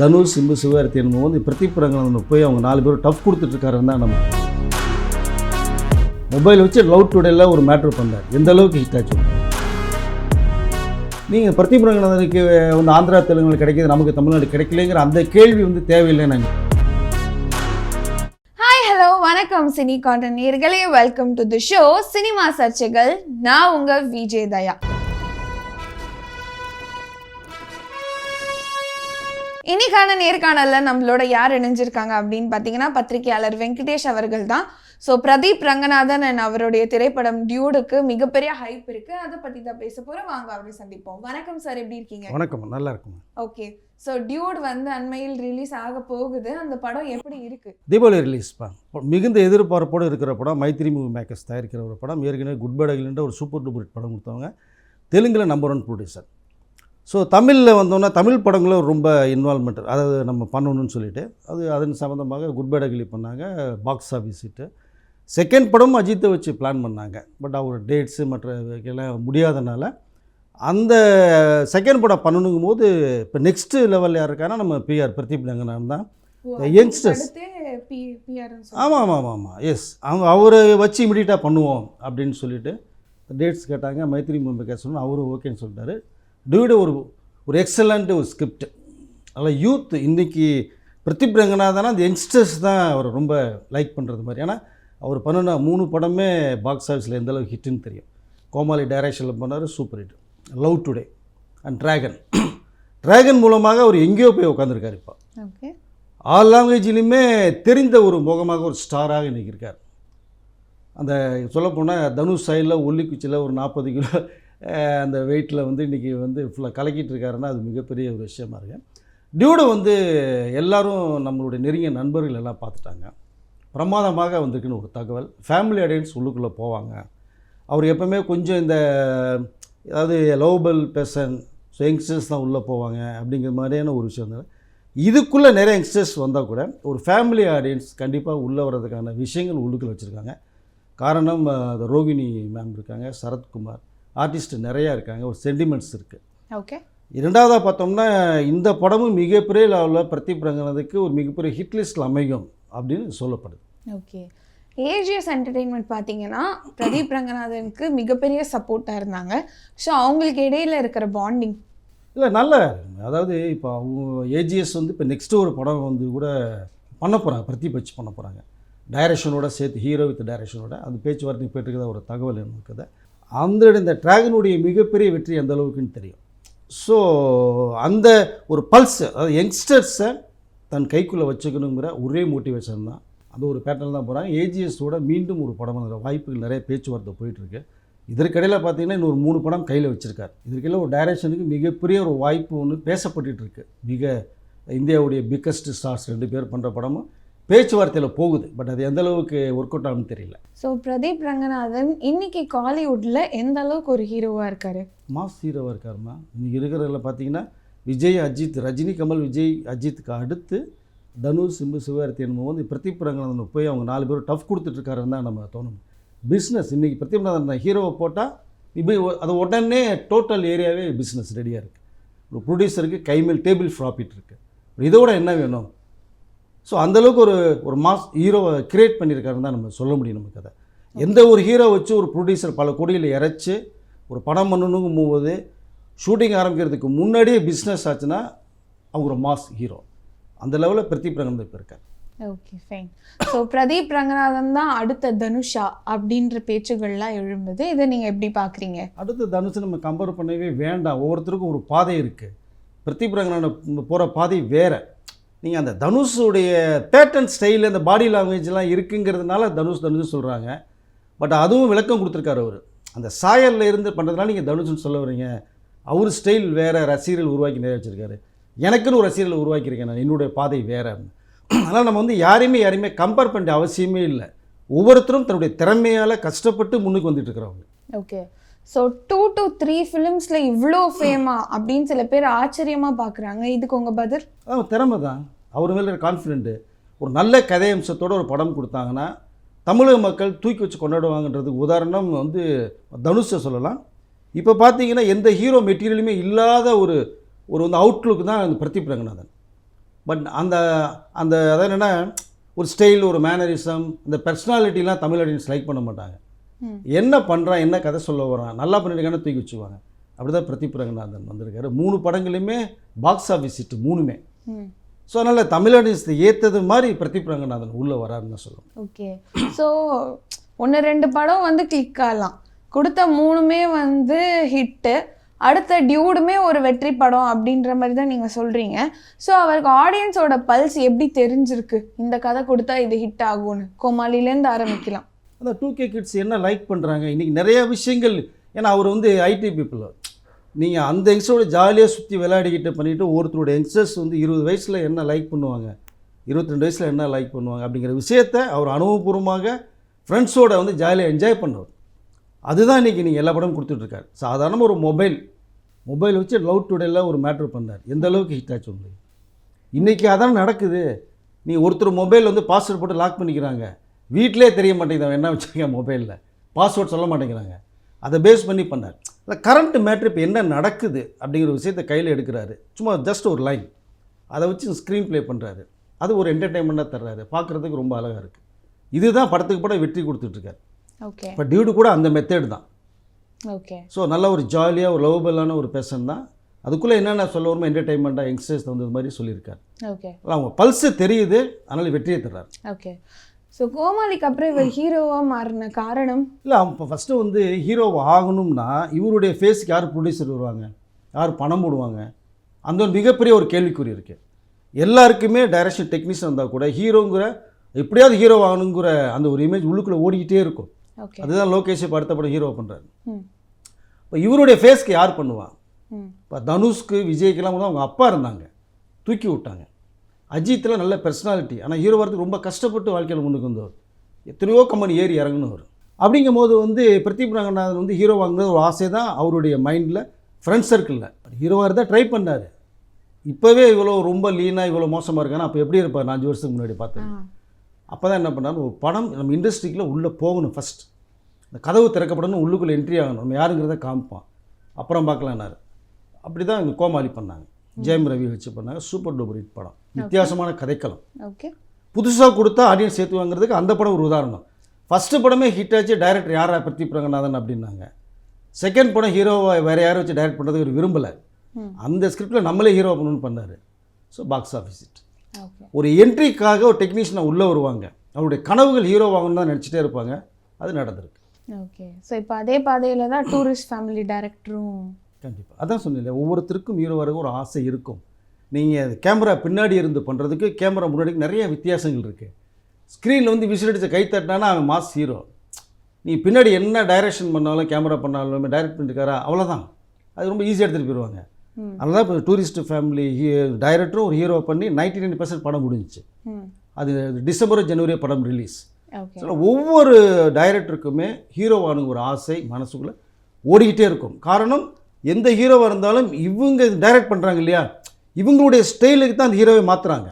தனுஷ் சிம்பு சிவகார்த்தி என்பவங்க வந்து பிரதீப் ரங்கநாதன் போய் அவங்க நாலு பேரும் டஃப் கொடுத்துட்ருக்காருன்னு தான் நம்ம மொபைல் வச்சு லவ் டுடேல ஒரு மேட்ரு பண்ணார். எந்த அளவுக்கு ஹிட் ஆச்சு? நீங்கள் பிரதீப் ரங்கநாதனுக்கு ஒன்று ஆந்திரா தெலுங்குல கிடைக்கிது நமக்கு தமிழ்நாடு கிடைக்கலங்கிற அந்த கேள்வி வந்து தேவையில்லை நாங்கள் ஹாய் ஹலோ வணக்கம் சினி காட்டன் நேர்களே. Welcome to the show cinema சர்ச்சைகள். நான் உங்க விஜய் தயா. இன்னைக்கான நேர்காணல்ல நம்மளோட யார் இணைஞ்சிருக்காங்க அப்படின்னு பார்த்தீங்கன்னா பத்திரிகையாளர் வெங்கடேஷ் அவர்கள் தான். ஸோ பிரதீப் ரங்கநாதன் and அவருடைய திரைப்படம் டியூடுக்கு மிகப்பெரிய ஹைப் இருக்கு. அதை பத்தி தான் பேச போறோம். வாங்க அவரை சந்திப்போம். வணக்கம் சார் எப்படி இருக்கீங்க? வணக்கம். நல்லா இருக்கும். ஓகே ஸோ டியூட் வந்து அண்மையில் ரிலீஸ் ஆக போகுது. அந்த படம் எப்படி இருக்கு? தீபாவளி ரிலீஸ் பா. மிகுந்த எதிர்பார்ப்போடு இருக்கிற படம் மைத்திரி மூவி மேக்கர்ஸ் தயாரிக்கிற ஒரு படம். ஏற்கனவே குட் பேடகில்ன்ற ஒரு சூப்பர் டூப்பர் ஹிட் படம் கொடுத்தவங்க. தெலுங்கில் நம்பர் ஒன் ப்ரொடியூசர் ஸோ தமிழில் வந்தோன்னா தமிழ் படங்களும் ரொம்ப இன்வால்மெண்ட் அதாவது நம்ம பண்ணணும்னு சொல்லிட்டு அது அதன் சம்மந்தமாக குட் பேடகிலி பண்ணாங்க பாக்ஸ் ஆஃபீஸ் ஹிட்டு செகண்ட் படம் அஜித்தை வச்சு பிளான் பண்ணாங்க பட் அவர் டேட்ஸு மற்ற எல்லாம் முடியாதனால அந்த செகண்ட் படம் பண்ணணுங்கும் போது இப்போ நெக்ஸ்ட்டு லெவலில் யார் இருக்காங்கன்னா நம்ம பிஆர் பிரதீப் ரங்கநாதன் தான். youngsters. ஆமாம் ஆமாம் ஆமாம் ஆமாம் எஸ் அவங்க அவரை வச்சு இமிடியட்டாக பண்ணுவோம் அப்படின்னு சொல்லிட்டு டேட்ஸ் கேட்டாங்க மைத்திரி மும்பை சொன்னோம் அவரும் ஓகேன்னு சொல்லிட்டாரு. டியூடு ஒரு ஒரு எக்ஸலண்ட் ஒரு ஸ்கிரிப்ட் அதில் யூத் இன்றைக்கி பிரதீப் ரங்கநாதனா அந்த யங்ஸ்டர்ஸ் தான் அவர் ரொம்ப லைக் பண்ணுறது மாதிரி. ஏன்னா அவர் பண்ணின மூணு படமே பாக்ஸ் ஆஃபீஸில் எந்த அளவுக்கு ஹிட்டுன்னு தெரியும். கோமாளி டைரக்ஷனில் பண்ணார் super hit love today and dragon dragon மூலமாக அவர் எங்கேயோ போய் உட்காந்துருக்காரு இப்போ. ஆல் லாங்குவேஜ்லையுமே தெரிந்த ஒரு முகமாக ஒரு ஸ்டாராக இன்றைக்கி இருக்கார். அந்த சொல்லப்போனால் தனுஷ் சைடில் ஒல்லிக்குச்சியில் ஒரு நாற்பது கிலோ அந்த வெயிட்டில் வந்து இன்றைக்கி வந்து ஃபுல்லாக கலக்கிட்டு இருக்காருன்னா அது மிகப்பெரிய ஒரு விஷயமா இருக்கு. டியூடு வந்து எல்லாரும் நம்மளுடைய நெருங்கிய நண்பர்கள் எல்லாம் பார்த்துட்டாங்க. பிரமாதமாக வந்திருக்குன்னு ஒரு தகவல். ஃபேமிலி ஆடியன்ஸ் உள்ளுக்குள்ளே போவாங்க. அவர் எப்போவுமே கொஞ்சம் இந்த அதாவது லவபிள் பெர்சன் ஸோ யங்ஸ்டர்ஸ் தான் உள்ளே போவாங்க அப்படிங்கிற மாதிரியான ஒரு விஷயம் இருந்தது இதுக்குள்ளே நிறைய யங்ஸ்டர்ஸ் வந்தால் கூட ஒரு ஃபேமிலி ஆடியன்ஸ் கண்டிப்பாக உள்ளே வர்றதுக்கான விஷயங்கள் உள்ளுக்குள்ள வச்சுருக்காங்க. காரணம் அது ரோகிணி மேம் இருக்காங்க சரத்குமார். ஆர்டிஸ்ட் நிறையா இருக்காங்க ஒரு சென்டிமெண்ட்ஸ் இருக்குது ஓகே இரண்டாவதாக பார்த்தோம்னா இந்த படமும் மிகப்பெரிய லெவலில் பிரதீப் ரங்கநாதுக்கு ஒரு மிகப்பெரிய ஹிட் லிஸ்ட்டில் அமையும் அப்படின்னு சொல்லப்படுது. ஓகே ஏஜிஎஸ் என்டர்டெயின்மெண்ட் பார்த்தீங்கன்னா பிரதீப் ரங்கநாதனுக்கு மிகப்பெரிய சப்போர்ட்டாக இருந்தாங்க. ஸோ அவங்களுக்கு இடையில இருக்கிற பாண்டிங் இல்லை நல்ல அதாவது இப்போ அவங்க ஏஜிஎஸ் வந்து இப்போ நெக்ஸ்ட்டு ஒரு படம் வந்து கூட பண்ண போகிறாங்க பிரதீப் வச்சு பண்ண போகிறாங்க டைரக்ஷனோட சேர்த்து ஹீரோ வித் டைரக்ஷனோட அந்த பேச்சுவார்த்தை போயிட்டுருக்கிறத ஒரு தகவல் இருக்குது அந்த இந்த ட்ராகனுடைய மிகப்பெரிய வெற்றி எந்த அளவுக்குன்னு தெரியும். ஸோ அந்த ஒரு பல்ஸ் அதாவது யங்ஸ்டர்ஸை தன் கைக்குள்ளே வச்சுக்கணுங்கிற ஒரே மோட்டிவேஷன் தான். அந்த ஒரு பேட்டர்ன் தான் போகிறாங்க ஏஜிஎஸோட மீண்டும் ஒரு படம் பண்ணுற வாய்ப்புகள் நிறைய பேச்சுவார்த்தை போயிட்டுருக்கு. இதற்கிடையில் பார்த்தீங்கன்னா இன்னொரு மூணு படம் கையில் வச்சுருக்கார். இதற்கிடையில் ஒரு டைரக்ஷனுக்கு மிகப்பெரிய ஒரு வாய்ப்பு ஒன்று பேசப்பட்டுருக்கு மிக இந்தியாவுடைய பிக்கஸ்ட் ஸ்டார்ஸ் ரெண்டு பேர் பண்ணுற படமும். பேச்சுவார்த்தையில் போகுது பட் அது எந்த அளவுக்கு ஒர்க் அவுட் ஆகும்னு தெரியல. ஸோ பிரதீப் ரங்கநாதன் இன்னைக்கு காலிவுட்ல எந்த அளவுக்கு ஒரு ஹீரோவாக இருக்காரு? மாஸ் ஹீரோவாக இருக்காருமா? இன்னைக்கு இருக்கிறதுல பார்த்தீங்கன்னா விஜய் அஜித் ரஜினி கமல் விஜய் அஜித்துக்கு அடுத்து தனுஷ் சிம்பு சிவார்த்தி என்னும் வந்து பிரதீப் ரங்கநாதன் போய் அவங்க நாலு பேரும் டஃப் கொடுத்துட்ருக்காருன்னு தான் நம்ம தோணும். பிஸ்னஸ் இன்றைக்கி பிரதீப் ரங்கநாதன் ஹீரோவை போட்டால் இப்போ அது உடனே டோட்டல் ஏரியாவே பிஸ்னஸ் ரெடியாக இருக்குது ஒரு ப்ரொடியூசருக்கு கைமேல் டேபிள் ப்ராஃபிட் இருக்குது இதோட என்ன வேணும்? ஸோ அந்தளவுக்கு ஒரு ஒரு மாஸ் ஹீரோவை கிரியேட் பண்ணியிருக்காருன்னு தான் நம்ம சொல்ல முடியும் நமக்கு அதை எந்த ஒரு ஹீரோ வச்சு ஒரு ப்ரொடியூசர் பல கோடியில் இறைச்சி ஒரு படம் பண்ணணுங்கும் போது ஷூட்டிங் ஆரம்பிக்கிறதுக்கு முன்னாடியே பிஸ்னஸ் ஆச்சுன்னா அவங்க ஒரு மாஸ் ஹீரோ அந்த லெவலில் பிரதீப் ரங்கநாதன் இப்போ இருக்கார். Okay fine so Pradeep Ranganathan தான் அடுத்த தனுஷா அப்படின்ற பேச்சுகள்லாம் எழும்புது. இதை நீங்கள் எப்படி பார்க்குறீங்க அடுத்து தனுஷ் நம்ம கம்பேர் பண்ணவே வேண்டாம். ஒவ்வொருத்தருக்கும் ஒரு பாதை இருக்குது பிரதீப் ரங்கநாதன் போகிற பாதை வேறு. நீங்கள் அந்த தனுஷுடைய பேட்டர்ன் ஸ்டைல் அந்த பாடி லாங்குவேஜ்லாம் இருக்குங்கிறதுனால தனுஷ் தனுஷ் சொல்கிறாங்க பட் அதுவும் விளக்கம் கொடுத்துருக்காரு அவர். அந்த சாயலில் இருந்து பண்ணுறதுனால நீங்கள் தனுஷ்னு சொல்ல வரீங்க. அவர் ஸ்டைல் வேறு ரசிகர்கள் உருவாக்கி நிறைய வச்சுருக்காரு. எனக்குன்னு ஒரு ரசிகர்கள் உருவாக்கியிருக்கேன் நான். என்னுடைய பாதை வேறு. அதனால் நம்ம வந்து யாரையுமே யாரையுமே கம்பேர் பண்ண அவசியமே இல்லை. ஒவ்வொருத்தரும் தன்னுடைய திறமையால் கஷ்டப்பட்டு முன்னுக்கு வந்துட்டு இருக்கிறவங்க. Okay so two to three ஃபிலிம்ஸில் இவ்வளோ ஃபேமா அப்படின்னு சில பேர் ஆச்சரியமாக பார்க்குறாங்க இதுக்கு உங்கள் பதில்? அவன் திறமை தான் அவர் மேலே கான்ஃபிடென்ட்டு ஒரு நல்ல கதை அம்சத்தோட ஒரு படம் கொடுத்தாங்கன்னா தமிழக மக்கள் தூக்கி வச்சு கொண்டாடுவாங்கன்றதுக்கு உதாரணம் வந்து தனுஷை சொல்லலாம். இப்போ பார்த்தீங்கன்னா எந்த ஹீரோ மெட்டீரியலுமே இல்லாத ஒரு ஒரு வந்து அவுட்லுக்கு தான் அந்த பிரதீப் ரங்கநாதன். பட் அந்த அந்த அதான் என்னென்னா ஒரு ஸ்டைல் ஒரு மேனரிசம் இந்த பர்சனாலிட்டிலாம் தமிழ் ஆடியன்ஸ் லைக் பண்ண மாட்டாங்க. என்ன பண்ணுறான் என்ன கதை சொல்ல வரான் நல்லா பண்ணியிருக்கான்னு தூக்கி வச்சுக்குவாங்க அப்படி தான் பிரதீப் ரங்கநாதன் வந்திருக்காரு. மூணு படங்களுமே பாக்ஸ் ஆஃபீஸ் ஹிட் மூணுமே. ஸோ அதனால் தமிழ் ஆடியன்ஸ் ஏற்றது மாதிரி பிரதீப் ரங்கநாதன் உள்ளே வராருன்னு சொல்லுவோம் ஓகே. ஸோ ஒன்று ரெண்டு படம் வந்து கிளிக் ஆகலாம். கொடுத்த மூணுமே வந்து ஹிட்டு அடுத்த டியூடுமே ஒரு வெற்றி படம் அப்படின்ற மாதிரி தான் நீங்கள் சொல்கிறீங்க ஸோ அவருக்கு ஆடியன்ஸோட பல்ஸ் எப்படி தெரிஞ்சிருக்கு? இந்த கதை கொடுத்தா இது ஹிட் ஆகும்னு. கோமாளிலேருந்து ஆரம்பிக்கலாம். அந்த டூ கே கிட்ஸ் என்ன லைக் பண்ணுறாங்க இன்றைக்கி நிறைய விஷயங்கள். ஏன்னா அவர் வந்து ஐடி பீப்புள் நீங்கள் அந்த யங்ஸ்டரோட ஜாலியாக சுற்றி விளையாடிக்கிட்டு பண்ணிவிட்டு ஒருத்தரோட யங்ஸ்டர்ஸ் வந்து இருபது வயசில் என்ன லைக் பண்ணுவாங்க? இருபத்தி ரெண்டு வயசில் என்ன லைக் பண்ணுவாங்க? அப்படிங்கிற விஷயத்த அவர் அனுபவபூர்வமாக ஃப்ரெண்ட்ஸோட வந்து ஜாலியாக என்ஜாய் பண்ணுவார் அதுதான் இன்றைக்கி நீங்கள் எல்லா படமும் கொடுத்துட்ருக்காரு சாதாரண ஒரு மொபைல் மொபைல் வச்சு லவ் டுடேல ஒரு மேட்ரு பண்ணார். எந்த அளவுக்கு ஹிட் ஆச்சு உங்களுக்கு? இன்றைக்கி அதான் நடக்குது. நீ ஒருத்தர் மொபைல் வந்து பாஸ்வேர்ட் போட்டு லாக் பண்ணிக்கிறாங்க. வீட்டிலே தெரிய மாட்டேங்குது அவன் என்ன வச்சுருக்கேன் மொபைலில் பாஸ்வேர்ட் சொல்ல மாட்டேங்கிறாங்க. அதை பேஸ் பண்ணி பண்ணார். அந்த கரண்ட் மேட்ரு இப்போ என்ன நடக்குது அப்படிங்கிற விஷயத்தை கையில் எடுக்கிறாரு. சும்மா ஜஸ்ட் ஒரு லைன் அதை வச்சு ஸ்க்ரீன் ப்ளே பண்ணுறாரு அது ஒரு என்டர்டெயின்மெண்ட்டாக தர்றாரு. பார்க்குறதுக்கு ரொம்ப அழகாக இருக்குது இதுதான் படத்துக்கு படம் வெற்றி கொடுத்துட்ருக்காரு ஓகே இப்போ டியூடு கூட அந்த மெத்தேடு தான். ஓகே ஸோ நல்ல ஒரு ஜாலியாக ஒரு லவபலான ஒரு பேசன் தான். அதுக்குள்ளே என்னென்ன சொல்ல வருமோ என்டர்டெயின்மெண்ட்டாக யங்ஸ்டர்ஸ் தகுந்தது மாதிரி சொல்லியிருக்காரு. ஓகே அவங்க பல்ஸு தெரியுது அதனால் வெற்றியை தர்றாரு. ஓகே ஸோ கோமாளிக்கு அப்புறம் இவர் ஹீரோவாக மாறின காரணம்? இல்லை அவன் இப்போ ஃபஸ்ட்டு வந்து ஹீரோ ஆகணும்னா இவருடைய ஃபேஸுக்கு யார் ப்ரொடியூசர் வருவாங்க? யார் பணம் போடுவாங்க? அந்த ஒரு மிகப்பெரிய ஒரு கேள்விக்குறி இருக்குது எல்லாருக்குமே டைரக்ஷன் டெக்னீஷியன் இருந்தால் கூட ஹீரோங்கிற எப்படியாவது ஹீரோ ஆகணுங்கிற அந்த ஒரு இமேஜ் உள்ளுக்குள்ளே ஓடிக்கிட்டே இருக்கும். அதுதான் லோகேஷ் இப்போ அடுத்த படம் ஹீரோ பண்ணுறாரு இப்போ இவருடைய ஃபேஸ்க்கு யார் பண்ணுவா? இப்போ தனுஷ்க்கு விஜய்க்கெல்லாம் வந்து அவங்க அப்பா இருந்தாங்க. தூக்கி விட்டாங்க. அஜித்தில் நல்ல பர்சனாலிட்டி ஆனால் ஹீரோ வரதுக்கு ரொம்ப கஷ்டப்பட்டு வாழ்க்கையில் முன்னுக்கு வந்தவர். எத்தனையோ கம்பெனி ஏறி இறங்குனவர். அப்படிங்கும் போது வந்து பிரதீப் ரங்கநாதன் வந்து ஹீரோ வாங்குறது ஒரு ஆசை தான் அவருடைய மைண்டில் ஃப்ரெண்ட் சர்க்கிளில் ஹீரோவாக இருந்தால் ட்ரை பண்ணார். இப்போவே இவ்வளோ ரொம்ப லீனாக இவ்வளோ மோசமாக இருக்கானா அப்போ எப்படி இருப்பார்? அஞ்சு வருஷத்துக்கு முன்னாடி பார்த்தேன். அப்போ தான் என்ன பண்ணாரு? ஒரு படம் நம்ம இண்டஸ்ட்ரிக்குள்ளே உள்ளே போகணும் ஃபஸ்ட் இந்த கதவு திறக்கப்படணும் உள்ளுக்குள்ளே என்ட்ரி ஆகணும். நம்ம யாருங்கிறத காமிப்பான். அப்புறம் பார்க்கலான்னாரு. அப்படி தான் இந்த கோமாளி பண்ணாங்க. ஜெயம் ரவி வச்சு பண்ணாங்க சூப்பர் டூப்பர் ஹிட் படம் வித்தியாசமான கதைக்களம். ஓகே. புதுசாக கொடுத்தா ஆடியன்ஸ் சேர்த்து வாங்குறதுக்கு அந்த படம் ஒரு உதாரணம். ஃபஸ்ட்டு படமே ஹிட் ஆச்சு டைரக்டர் யாரா பிரதீப் ரங்கநாதன் அப்படின்னாங்க. செகண்ட் படம் ஹீரோவை வேறு யாரை வச்சு டைரக்ட் பண்ணுறதுக்கு இவர் விரும்பலை. அந்த ஸ்கிரிப்டில் நம்மளே ஹீரோ பண்ணணும்னு பண்ணார். ஸோ பாக்ஸ் ஆஃபீஸ் ஹிட் ஒரு என்ட்ரிக்காக ஒரு டெக்னீஷியனை உள்ளே வருவாங்க. அவருடைய கனவுகள் ஹீரோ வாங்கணும்னு தான் நினச்சிட்டே இருப்பாங்க. அது நடந்திருக்கு. ஓகே. ஸோ இப்போ அதே பாதையில் தான் டூரிஸ்ட் ஃபேமிலி டைரக்டரும் கண்டிப்பாக அதான் சொன்னேன் ஒவ்வொருத்தருக்கும் ஹீரோ வர ஒரு ஆசை இருக்கும். நீங்கள் கேமரா பின்னாடி இருந்து பண்ணுறதுக்கு கேமரா முன்னாடி நிறைய வித்தியாசங்கள் இருக்குது ஸ்க்ரீனில் வந்து விசில் அடித்த கை தட்டினானா அவன் மாஸ் ஹீரோ. நீ பின்னாடி என்ன டைரக்ஷன் பண்ணாலும் கேமரா பண்ணாலும் டைரக்ட் பண்ணிருக்காரா? அவ்வளோதான் அது ரொம்ப ஈஸியாக எடுத்துகிட்டு போயிடுவாங்க அதனால இப்போ டூரிஸ்ட் ஃபேமிலி டைரக்டரும் ஒரு ஹீரோ பண்ணி நைன்டி நைன் பர்சன்ட் படம் முடிஞ்சிச்சு. அது டிசம்பர் ஜனவரி படம் ரிலீஸ் ஒவ்வொரு டைரக்டருக்குமே ஹீரோவான ஒரு ஆசை மனசுக்குள்ளே ஓடிக்கிட்டே இருக்கும். காரணம் எந்த ஹீரோவாக இருந்தாலும் இவங்க டைரக்ட் பண்ணுறாங்க இல்லையா? இவங்களுடைய ஸ்டைலுக்கு தான் அந்த ஹீரோவை மாற்றுறாங்க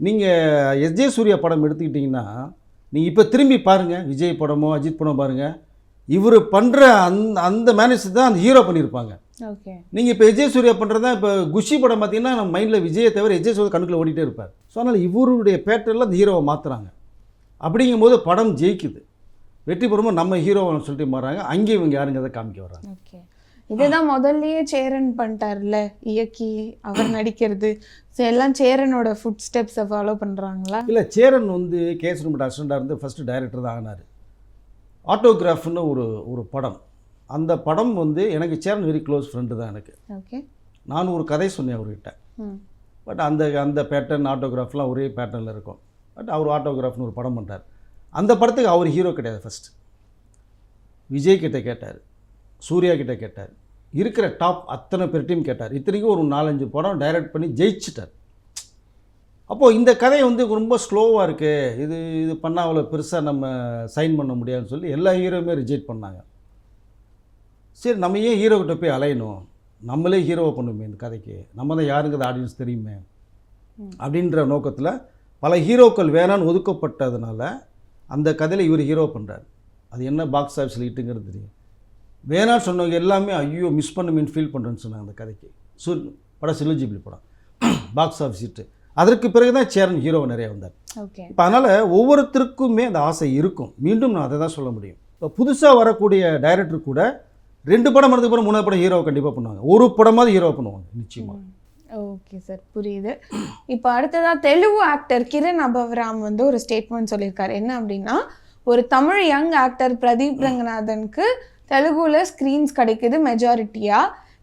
நீங்கள் எஸ்ஜே சூர்யா படம் எடுத்துக்கிட்டிங்கன்னா நீங்கள் இப்போ திரும்பி பாருங்கள் விஜய் படமோ அஜித் படம் பாருங்கள் இவர் பண்ணுற அந்த அந்த மேனேஜ் தான் அந்த ஹீரோ பண்ணியிருப்பாங்க நீங்கள் இப்போ எஜே சூர்யா பண்ணுறது தான் இப்போ குஷி படம் பார்த்தீங்கன்னா நம்ம மைண்டில் விஜயை தவிர எஜே சூர்யா கண்ணுக்குள்ள ஓடிட்டே இருப்பார். ஸோ அதனால் இவருடைய பேட்டர்னில் அந்த ஹீரோவை மாற்றுறாங்க அப்படிங்கும்போது படம் ஜெயிக்குது. வெற்றி பெறும்போது நம்ம ஹீரோவை சொல்லிட்டு மாறாங்க அங்கே இவங்க யாருங்கிறத காமிக்க வர்றாங்க. ஓகே இதுதான் முதல்லயே சேரன் பண்ணிட்டார்ல இயக்கி அவர் நடிக்கிறது. ஸோ எல்லாம் சேரனோட ஃபுட் ஸ்டெப்ஸை ஃபாலோ பண்ணுறாங்களா இல்லை சேரன் வந்து கேஎஸ் ரூமட் அசிஸ்டண்டாக இருந்து ஃபஸ்ட்டு டைரக்டர் தான் ஆனார். ஆட்டோகிராஃப்னு ஒரு ஒரு படம். அந்த படம் வந்து எனக்கு சேரன் வெரி க்ளோஸ் ஃப்ரெண்டு தான் எனக்கு. ஓகே நான் ஒரு கதை சொன்னேன் அவர்கிட்ட. பட் அந்த அந்த பேட்டர்ன் ஆட்டோகிராஃப்லாம் ஒரே பேட்டர்னில் இருக்கும். பட் அவர் ஆட்டோகிராஃப்னு ஒரு படம் பண்ணுறார் அந்த படத்துக்கு அவர் ஹீரோ கிடையாது ஃபஸ்ட் விஜய் கிட்ட கேட்டார். சூர்யா கிட்ட கேட்டார். இருக்கிற டாப் அத்தனை பேர்ட்டையும் கேட்டார். இத்தனைக்கும் ஒரு நாலஞ்சு படம் டைரக்ட் பண்ணி ஜெயிச்சிட்டார். அப்போது இந்த கதை வந்து ரொம்ப ஸ்லோவாக இருக்குது இது இது பண்ணால் அவ்வளோ பெருசாக நம்ம சைன் பண்ண முடியாதுன்னு சொல்லி எல்லா ஹீரோவுமே ரிஜெக்ட் பண்ணாங்க. சரி நம்ம ஏன் ஹீரோ கிட்ட போய் அலையணும்? நம்மளே ஹீரோவை பண்ணுமே இந்த கதைக்கு. நம்ம தான் யாருங்கிறது ஆடியன்ஸ் தெரியுமே. அப்படின்ற நோக்கத்தில் பல ஹீரோக்கள் வேணான்னு ஒதுக்கப்பட்டதுனால அந்த கதையில் இவர் ஹீரோ பண்ணுறாரு அது என்ன பாக்ஸ் ஆஃபீஸில் ஹிட்டுங்கிறது தெரியும். வேணான்னு சொன்னவங்க எல்லாமே ஐயோ மிஸ் பண்ணுமேன்னு ஃபீல் பண்ணுறேன்னு சொன்னாங்க அந்த கதைக்கு. சு படம் சிலுஜிபிலி படம். பாக்ஸ் ஆஃபீஸ் ஹிட்டு அதற்கு பிறகு தான் சேரன் ஹீரோ நிறைய வந்தார். ஓகே இப்போ அதனால் ஒவ்வொருத்தருக்குமே அந்த ஆசை இருக்கும். மீண்டும் நான் அதை தான் சொல்ல முடியும். இப்போ புதுசாக வரக்கூடிய டைரக்டர் கூட ரெண்டு படம் வரதுக்கு அப்புறம் மூணாவது படம் ஹீரோவை கண்டிப்பாக பண்ணுவாங்க. ஒரு படமாவது ஹீரோ பண்ணுவாங்க நிச்சயமாக ஓகே சார் புரியுது. இப்போ அடுத்ததா தெலுங்கு ஆக்டர் கிரண் அபவராம் வந்து ஒரு ஸ்டேட்மெண்ட் சொல்லியிருக்காரு. என்ன அப்படின்னா ஒரு தமிழ் யங் ஆக்டர் பிரதீப் ரங்கநாதனுக்கு தெலுங்குல ஸ்க்ரீன்ஸ் கிடைக்குது மெஜாரிட்டியா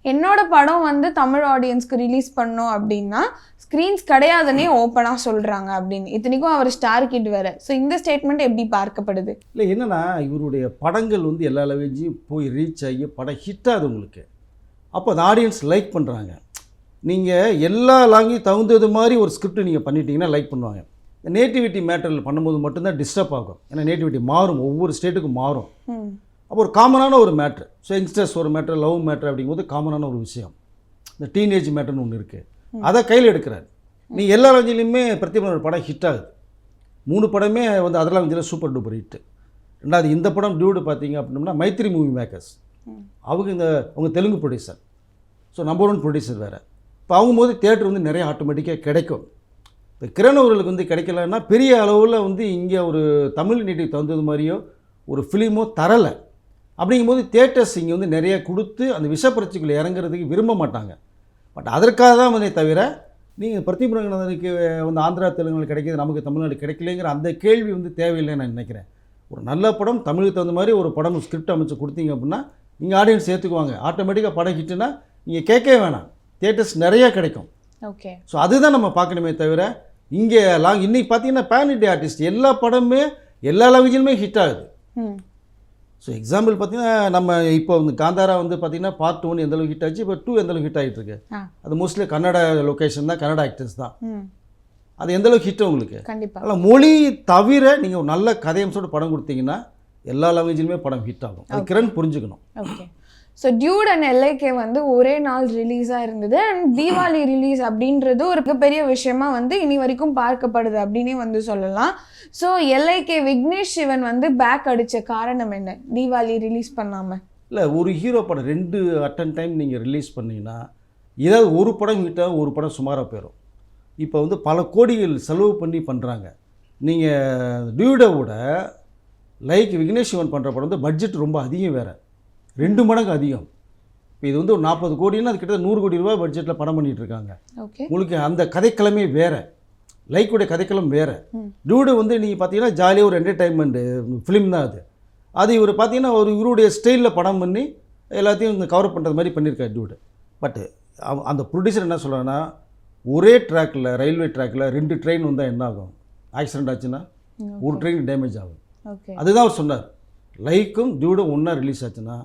என்னோட படம் வந்து தமிழ் ஆடியன்ஸ்க்கு ரிலீஸ் பண்ணோம் அப்படின்னா ஸ்க்ரீன்ஸ் கிடையாதுன்னே ஓப்பனாக சொல்கிறாங்க அப்படின்னு. இத்தனைக்கும் அவர் ஸ்டார் கிட் வேற. ஸோ இந்த ஸ்டேட்மெண்ட் எப்படி பார்க்கப்படுது? இல்லை என்னென்னா இவருடைய படங்கள் வந்து எல்லா லெவலேஜையும் போய் ரீச் ஆகி படம் ஹிட் ஆகுது உங்களுக்கு. அப்போ அந்த ஆடியன்ஸ் லைக் பண்ணுறாங்க நீங்கள் எல்லா லாங்குவேஜ் தகுந்தது மாதிரி ஒரு ஸ்கிரிப்ட் நீங்கள் பண்ணிட்டீங்கன்னா லைக் பண்ணுவாங்க. நேட்டிவிட்டி மேட்டரில் பண்ணும்போது மட்டும்தான் டிஸ்டர்ப் ஆகும். ஏன்னா நேட்டிவிட்டி மாறும். ஒவ்வொரு ஸ்டேட்டுக்கும் மாறும். அப்போ ஒரு காமனான ஒரு மேட்ரு ஸோ யங்ஸ்டர்ஸ் ஒரு மேட்ரு லவ் மேட்ரு அப்படிங்கும்போது காமனான ஒரு விஷயம். இந்த டீனேஜ் மேட்டர்னு ஒன்று இருக்குது அதை கையில் எடுக்கிறார். நீ எல்லா லாங்குவேஜ்லையுமே பிரதிபலன் படம் ஹிட் ஆகுது. மூணு படமே வந்து அதர் லாங்குவேஜில் சூப்பர் டூப்பர் ஹிட்டு ரெண்டாவது இந்த படம் டியூடு பார்த்தீங்க அப்படின்னம்னா மைத்ரி மூவி மேக்கர்ஸ். அவங்க இந்த அவங்க Telugu producer so number one producer வேறு. இப்போ ஆகும்போது தேட்டர் வந்து நிறைய ஆட்டோமேட்டிக்காக கிடைக்கும். இப்போ கிரண் அவர்களுக்கு வந்து கிடைக்கலன்னா பெரிய அளவில் வந்து இங்கே ஒரு தமிழ் நீட்டுக்கு தகுந்தது மாதிரியோ ஒரு ஃபிலிமோ தரலை. அப்படிங்கும்போது தேட்டர்ஸ் இங்கே வந்து நிறைய கொடுத்து அந்த விஷப்பரிச்சிக்குள்ளே இறங்குறதுக்கு விரும்ப மாட்டாங்க. பட் அதற்காக தான் வந்து தவிர நீங்கள் பிரதீப் ரங்கநாதனுக்கு வந்து ஆந்திரா தெலுங்குல கிடைக்கிது நமக்கு தமிழ்நாடு கிடைக்கலைங்கிற அந்த கேள்வி வந்து தேவையில்லைன்னு நான் நினைக்கிறேன். ஒரு நல்ல படம் தமிழுக்கு தகுந்த மாதிரி ஒரு படம் ஸ்கிரிப்ட் அமைச்சு கொடுத்தீங்க அப்படின்னா நீங்கள் ஆடியன்ஸ் ஏற்றுக்குவாங்க ஆட்டோமேட்டிக்காக படம் ஹிட்டுனா நீங்கள் கேட்கவே வேணாம். தேட்டர்ஸ் நிறைய கிடைக்கும். ஓகே ஸோ அதுதான் நம்ம பார்க்கணுமே தவிர இங்கே லாங் இன்னைக்கு பார்த்தீங்கன்னா பேன் இண்டியா ஆர்டிஸ்ட் எல்லா படமுமே எல்லா லாங்குவேஜிலுமே ஹிட் ஆகுது. ஸோ எக்ஸாம்பிள் பார்த்தீங்கன்னா நம்ம இப்போ வந்து காந்தாரா வந்து பார்த்தீங்கன்னா பார்ட் ஒன் எந்த அளவுக்கு ஹிட் ஆச்சு இப்போ டூ எந்த அளவுக்கு ஹிட் ஆகிட்டு இருக்கு? அது மோஸ்ட்லி கன்னட லொக்கேஷன் தான் கன்னட ஆக்டர்ஸ் தான். அது எந்த அளவுக்கு ஹிட் உங்களுக்கு? கண்டிப்பா. அதனால் மொழி தவிர நீங்கள் ஒரு நல்ல கதையம்சோட படம் கொடுத்தீங்கன்னா எல்லா லாங்குவேஜிலுமே படம் ஹிட் ஆகும். அது கிரண் புரிஞ்சுக்கணும். Okay so dude and LIK வந்து ஒரே நாள் ரிலீஸாக இருந்தது. அண்ட் தீபாவளி ரிலீஸ் அப்படின்றது ஒரு பெரிய விஷயமா வந்து இனி வரைக்கும் பார்க்கப்படுது அப்படின்னே வந்து சொல்லலாம். ஸோ எல்ஐகே விக்னேஷ் சிவன் வந்து பேக் அடித்த காரணம் என்ன? தீபாவளி ரிலீஸ் பண்ணாமல் இல்லை ஒரு ஹீரோ படம் ரெண்டு அட்டன் டைம் நீங்கள் ரிலீஸ் பண்ணீங்கன்னா ஏதாவது ஒரு படம் ஹிட்டாக ஒரு படம் சுமாராக போயிடும் இப்போ வந்து பல கோடிகள் செலவு பண்ணி பண்ணுறாங்க நீங்கள் டியூடை விட லைக் விக்னேஷ் சிவன் பண்ணுற படம் வந்து பட்ஜெட் ரொம்ப அதிகம் வேறு. ரெண்டு மடங்கு அதிகம். இப்போ இது வந்து ஒரு நாற்பது கோடின்னா அது கிட்டத்தட்ட நூறு கோடி ரூபாய் பட்ஜெட்டில் படம் பண்ணிட்டு இருக்காங்க. ஓகே. உங்களுக்கு அந்த கதைக்களமே வேறு. லைக்குடைய கதைக்களம் வேறு. ம். டியூடு வந்து நீங்கள் பார்த்தீங்கன்னா ஜாலியாக ஒரு என்டர்டைன்மெண்ட்டு ஃபிலிம் தான் அது. அது இவர் பார்த்தீங்கன்னா ஒரு இவருடைய ஸ்டைலில் படம் பண்ணி எல்லாத்தையும் இந்த கவர் பண்ணுறது மாதிரி பண்ணியிருக்காரு டியூடு பட்டு அந்த ப்ரொடியூசர் என்ன சொல்கிறான்னா ஒரே ட்ராக்கில் ரயில்வே ட்ராக்கில் ரெண்டு ட்ரெயின் வந்தால் என்ன ஆகும்? ஆக்சிடென்ட் ஆச்சுன்னா ஒரு ட்ரெயின் டேமேஜ் ஆகும். அதுதான் அவர் சொன்னார். லைக்கும் டியூடும் ஒன்றா ரிலீஸ் ஆச்சுன்னா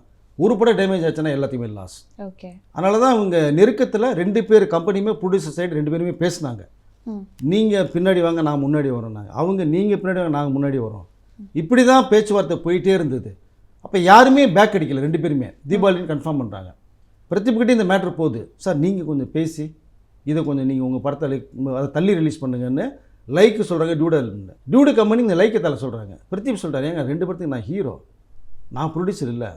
படம் டேமேஜ் ஆச்சுன்னா எல்லாத்தையுமே லாஸ் ஓகே அதனால தான் அவங்க நெருக்கத்தில் ரெண்டு பேர் கம்பெனியுமே ப்ரொடியூசர் சைடு ரெண்டு பேருமே பேசினாங்க. நீங்கள் பின்னாடி வாங்க நான் முன்னாடி வரோம்னாங்க. அவங்க நீங்கள் பின்னாடி வாங்க நாங்கள் முன்னாடி வரோம். இப்படி தான் பேச்சுவார்த்தை போயிட்டே இருந்தது. அப்போ யாருமே பேக் அடிக்கல ரெண்டு பேருமே. தீபாவளின்னு கன்ஃபார்ம் பண்ணுறாங்க பிரதிப்கிட்டே இந்த மேட்ரு போகுது. சார் நீங்கள் கொஞ்சம் பேசி இதை கொஞ்சம் நீங்கள் உங்கள் படத்தை like- அதை தள்ளி ரிலீஸ் பண்ணுங்கன்னு லைக்கு சொல்கிறாங்க டியூட டியூடு கம்பெனி இந்த லைக்கை தலை சொல்கிறாங்க பிரதீப் சொல்கிறாரு ஏங்க ரெண்டு படத்துக்கு நான் ஹீரோ நான் ப்ரொடியூசர் இல்லை.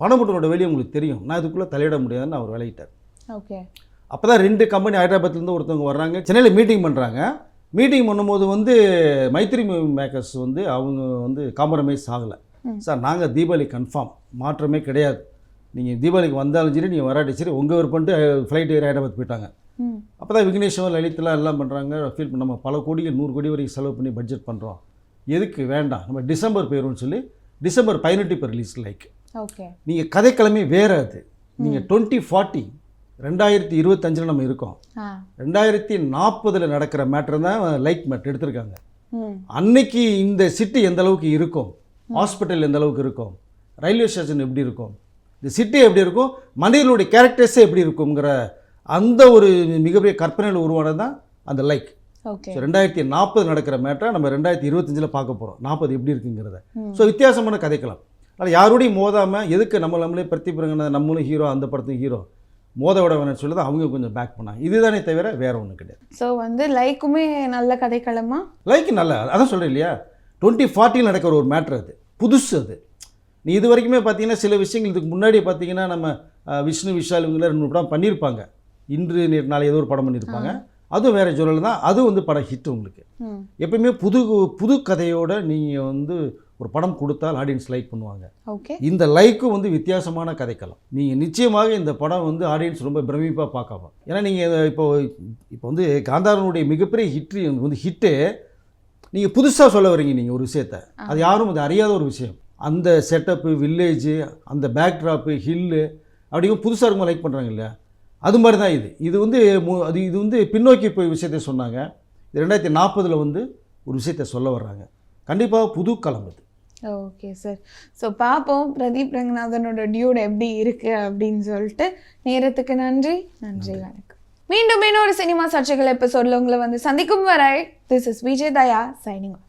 பணப்பட்டனோட வெளியே உங்களுக்கு தெரியும். நான் இதுக்குள்ளே தலையிட முடியாதுன்னு அவர் விலகிட்டார். ஓகே. அப்போ தான் ரெண்டு கம்பெனி ஹைதராபாத்லேருந்து ஒருத்தவங்க வர்றாங்க. சென்னையில் மீட்டிங் பண்ணுறாங்க மீட்டிங் பண்ணும்போது வந்து மைத்ரி மேக்கர்ஸ் வந்து அவங்க வந்து காம்ப்ரமைஸ் ஆகலை. சார் நாங்கள் தீபாவளி கன்ஃபார்ம் மாற்றமே கிடையாது. நீங்கள் தீபாவளிக்கு வந்தாலும் சரி நீங்கள் வராட்டி சரி உங்கள் விருப்பம்ட்டு ஃப்ளைட் ஏறி ஹைதராபாத் போயிட்டாங்க. அப்போ தான் விக்னேஷ்வர் லலித்லாம் எல்லாம் பண்ணுறாங்க ஃபீல் நம்ம பல கோடிகள் நூறு கோடி வரைக்கும் செலவு பண்ணி பட்ஜெட் பண்ணுறோம் எதுக்கு வேண்டாம்? நம்ம டிசம்பர் போயிடும்னு சொல்லி டிசம்பர் பதினெட்டு இப்போ ரிலீஸ் லைக் நீங்கள் கதைக்கிழமை வேறு அது. நீங்கள் டுவெண்ட்டி ஃபார்ட்டி ரெண்டாயிரத்தி இருபத்தஞ்சில் நம்ம இருக்கோம். ரெண்டாயிரத்தி நாற்பதில் நடக்கிற மேட்ரு தான் லைக் மேட் எடுத்திருக்காங்க. அன்னைக்கு இந்த சிட்டி எந்த அளவுக்கு இருக்கும்? ஹாஸ்பிட்டல் எந்த அளவுக்கு இருக்கும்? ரயில்வே ஸ்டேஷன் எப்படி இருக்கும்? இந்த சிட்டி எப்படி இருக்கும்? மனிதர்களுடைய கேரக்டர்ஸே எப்படி இருக்குங்கிற அந்த ஒரு மிகப்பெரிய கற்பனையில் உருவானது தான் அந்த லைக் ஸோ ரெண்டாயிரத்தி நாற்பது நடக்கிற மேட்டரை நம்ம ரெண்டாயிரத்தி இருபத்தஞ்சில் பார்க்க போகிறோம் நாற்பது எப்படி இருக்குங்கிறத. ஸோ வித்தியாசமான கதைக்கலாம் ஆனால் யாரோடையும் மோதாமல் எதுக்கு நம்ம நம்மளே பிரதிபிரங்கன நம்மளும் ஹீரோ அந்த படத்துக்கு ஹீரோ மோத விட வேணும்னு சொல்லி தான் அவங்க கொஞ்சம் பேக் பண்ணாங்க. இதுதானே தவிர வேற ஒன்றும் கிடையாது. ஸோ வந்து லைக்குமே நல்ல கதைக்களமா? லைக் நல்ல அதான் சொல்கிறேன் இல்லையா? டுவெண்ட்டி ஃபார்ட்டியில் நடக்கிற ஒரு மேட்ரு அது. புதுசு அது. நீ இது வரைக்குமே பார்த்தீங்கன்னா சில விஷயங்கள் இதுக்கு முன்னாடி பார்த்தீங்கன்னா நம்ம விஷ்ணு விஷால் இவங்களாம் ரெண்டு படம் பண்ணியிருப்பாங்க இன்று நேற்று நாளை ஏதோ ஒரு படம் பண்ணியிருப்பாங்க அதுவும் வேறு ஜுவல் தான். அது வந்து படம் ஹிட் உங்களுக்கு. எப்பயுமே புது புது கதையோட நீங்கள் வந்து ஒரு படம் கொடுத்தால் ஆடியன்ஸ் லைக் பண்ணுவாங்க. ஓகே இந்த லைக்கும் வந்து வித்தியாசமான கதைக்களம். நீங்கள் நிச்சயமாக இந்த படம் வந்து ஆடியன்ஸ் ரொம்ப பிரமிப்பாக பார்க்கலாம். ஏன்னா நீங்கள் இப்போ இப்போ வந்து காந்தாரனுடைய மிகப்பெரிய ஹிட்ரி வந்து ஹிட்டு நீங்கள் புதுசாக சொல்ல வரீங்க நீங்கள் ஒரு விஷயத்த. அது யாரும் அது அறியாத ஒரு விஷயம். அந்த செட்டப்பு வில்லேஜு அந்த பேக்ட்ராப்பு ஹில்லு அப்படிங்கும் புதுசாக இருக்கும் லைக் பண்ணுறாங்க இல்லையா? அது மாதிரி தான் இது. இது வந்து அது இது வந்து பின்னோக்கி போய் விஷயத்தை சொன்னாங்க. இது ரெண்டாயிரத்தி நாற்பதில் வந்து ஒரு விஷயத்தை சொல்ல வர்றாங்க. கண்டிப்பாக புது களம் இது ஓகே சார் ஸோ பார்ப்போம் பிரதீப் ரங்கநாதனோட டியூட் எப்படி இருக்கு அப்படின்னு சொல்லிட்டு நேரத்துக்கு நன்றி. நன்றி வணக்கம். மீண்டும் இன்னொரு சினிமா சர்ச்சைகள் எபிசோட்ல உங்களை வந்து சந்திக்கும் வரை this is Vijay Daya signing